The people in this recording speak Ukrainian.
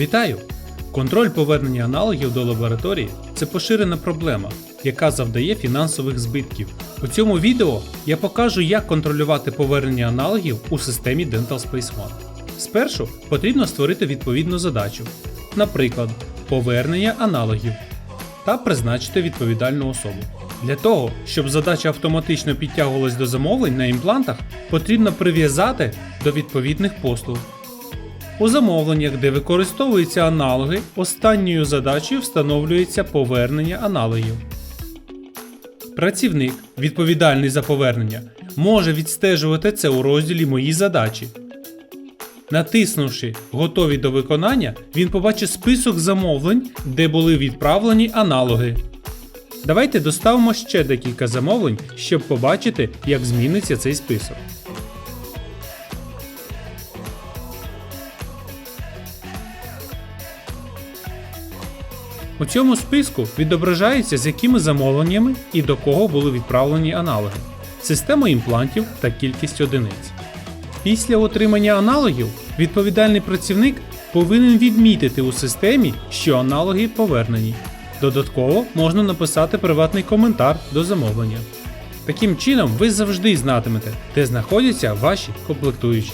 Вітаю! Контроль повернення аналогів до лабораторії це поширена проблема, яка завдає фінансових збитків. У цьому відео я покажу, як контролювати повернення аналогів у системі Dental Space One. Спершу потрібно створити відповідну задачу, наприклад, повернення аналогів та призначити відповідальну особу. Для того, щоб задача автоматично підтягувалась до замовлень на імплантах, потрібно прив'язати до відповідних послуг. У замовленнях, де використовуються аналоги, останньою задачею встановлюється повернення аналогів. Працівник, відповідальний за повернення, може відстежувати це у розділі Мої задачі. Натиснувши Готові до виконання, він побачить список замовлень, де були відправлені аналоги. Давайте доставимо ще декілька замовлень, щоб побачити, як зміниться цей список. У цьому списку відображається, з якими замовленнями і до кого були відправлені аналоги, система імплантів та кількість одиниць. Після отримання аналогів відповідальний працівник повинен відмітити у системі, що аналоги повернені. Додатково можна написати приватний коментар до замовлення. Таким чином, ви завжди знатимете, де знаходяться ваші комплектуючі.